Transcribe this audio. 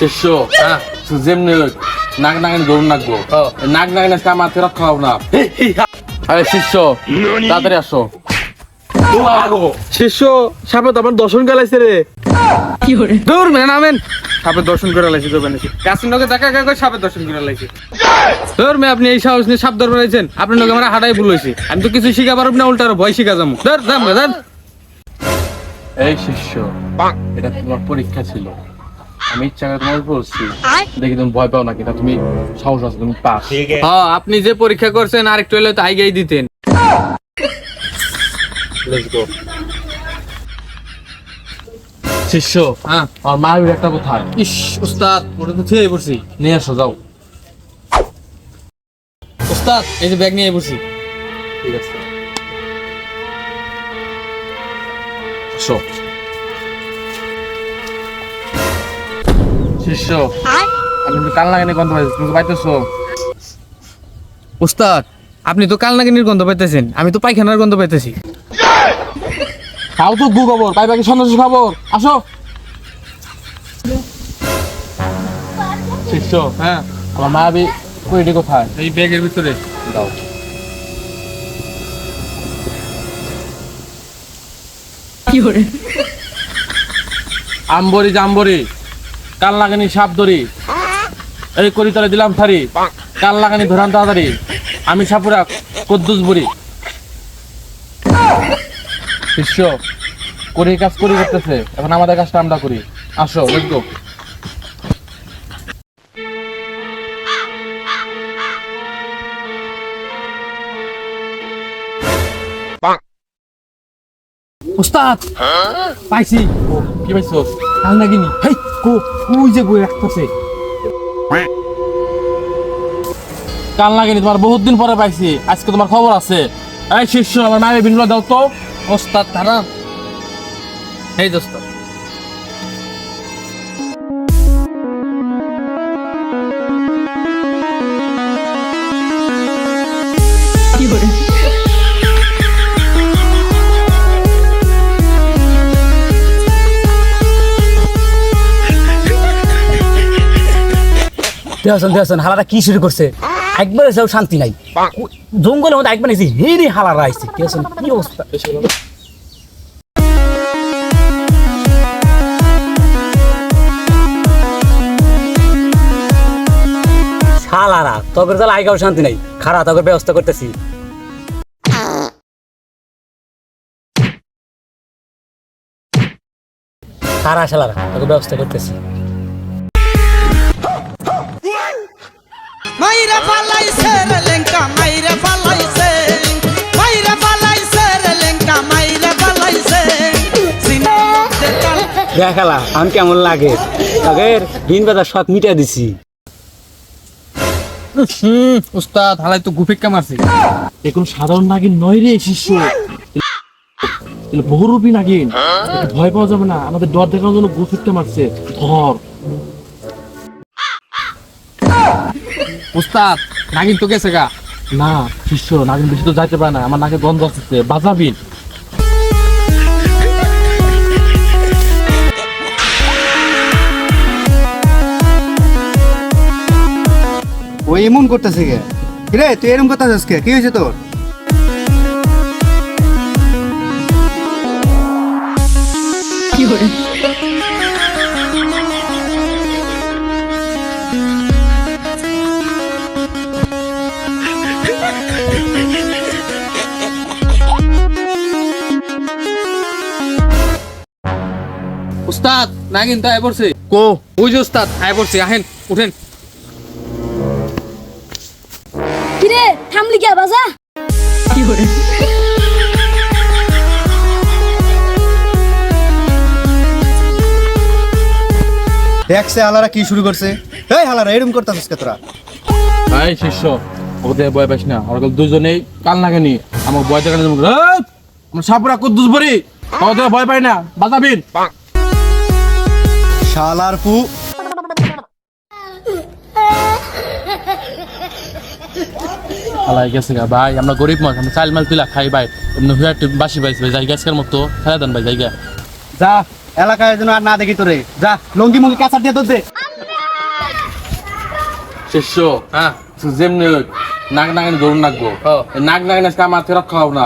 শিষ্য হ্যাঁ? যেমনি নাক নাগানি নাকবো। নাক নাগানি রক্ষা হব না। আরে শিষ্য তাড়াতাড়ি আসো। শিষ্য সাপে তো আমার দর্শন গালাইছে রে। দূর মেন আমেন সাপের দর্শন করে লাইছি তো বানিয়েছি দেখা দেখা করে সাপের দর্শন করে লাইছি। ধর মে আপনি এই সাহস নিয়ে সাপ ধরবার আইছেন আপনার লোকে আমার হাঁটাই ভুল হয়েছে আমি তো কিছু শিখা পারব না উল্টার ভয় শিখা যাব। ধর যাম ধর এই শিষ্য এটা তোমার পরীক্ষা ছিল। আমি ইচ্ছা করে তোমার বলছি দেখি তুমি ভয় পাও নাকি তা তুমি সাহস আছে তুমি পাস। হ্যাঁ আপনি যে পরীক্ষা করছেন আর একটু হলে তো আইগেই দিতেন। শিষ্য হ্যাঁ। মায়ের একটা কোথায় ইস উস্তাদ ওটা তো থুয়ে পড়ছি। নিয়ে আসো যাও। উস্তাদ এই যে ব্যাগ নিয়ে পড়ছি ঠিক আছে। আসো। শিষ্য। আমি কিন্তু কাল লাগানি গন্ধ পাইছি তুমি কি পাইতেছো। উস্তাদ আপনি তো কালনাগিনীর গন্ধ পাইতেছেন আমি তো পায়খানার গন্ধ পাইতেছি। খাও তো গু খবর পাইবা কি সন্দেশ খবর আসো। শিষ্য হ্যাঁ আমার মায়াবী কুড়িটি কোথায়? এই ব্যাগের ভিতরে। দাও। আম্বরি জাম্বরি কাল লাগানি সাপ ধরি। এই করি তলে দিলাম থারি। কাল লাগানি ধরান তাড়াতাড়ি। আমি সাপুরা কদ্দুস বুড়ি। শিষ্য করি কাজ করি করতেছে। এখন আমাদের কাজটা আমরা করি। আসো লেটস গো উস্তাদ পাইছি। কি পাইছো? কালনাগিনী হেই, কো ওই যে বই রাখতেছে। কাল নাগিনি তোমার বহুত দিন পরে পাইছি। আজকে তোমার খবর আছে। এই শিষ্য, আমার মায়ের বিনুলা দাও তো। ওস্তাদ, তারা। এই দোস্ত। দেহসন দেহসন হালারা কি শুরু করছে? একবার এসেও শান্তি নাই। জঙ্গলের মধ্যে একবার এসে হেরে হালারা আইছে দেহসন কি অবস্থা? শান্তি নাই। খারা, তগর ব্যবস্থা করতেছি। খারা শালারা, তগর ব্যবস্থা করতেছি। মাইরা ফালাইছে রে লেঙ্কা মাইরা ফালাইছে মাইরা ফালাইছে রে লেঙ্কা মাইরা ফালাইছে সিনা মধ্যে কাল দেখালা আমি কেমন লাগে? তগের দিন বাজার শখ মিটা দিছি। হুম উস্তাদ হালাই তো গুফিক্কা মারছি। এখন সাধারণ নাগিন নয় রে শিষ্য। বহুরূপী নাগিন ভয় পাওয়া যাবে না আমাদের ডর দেখানোর জন্য গুফিটটা মারছে। ধর। উস্তাদ নাগিন তো গেছে গা। না শিষ্য নাগিন বেশি তো যাইতে পারে না আমার নাকে গন্ধ আসছে বাজাবিন ওই এমন করতেছে কে? রে তুই এরকম করতেছিস কে? কি হয়েছে তোর? উস্তাদ নাগিন তো আয় পড়ছে। কো। ওই যে উস্তাদ আয় পড়ছে আহেন উঠেন। কিরে থামলি কে বাজা দেখছে হালারা কি শুরু করছে? এই হালারা এরকম করতেছিস কে তোরা? এই শিষ্য ওদের ভয় পাইস না। ওরা দুজনেই কাল নাগেনি আমার ভয় দেখানো আমরা সাপুরা কদ্দুস বরি ওদের ভয় পাই না। বাজাবিন। শালার পু আলাই গেছে গা ভাই আমরা গরিব মানুষ আমরা চাল মাল তুলা খাই ভাই। এমনি হুয়া একটু বাসি পাইছি ভাই যাই গ্যাসের মতো ফেলা দেন ভাই জায়গা। যা এলাকায় যেন আর না দেখি তোরে। যা লঙ্গি মুঙ্গি কাঁচার দিয়ে তোর দে। শিষ্য হ্যাঁ যেমনি নাক নাগানি ধরুন নাকবো নাক নাগানি আজকে আমার থেকে রক্ষা হব না।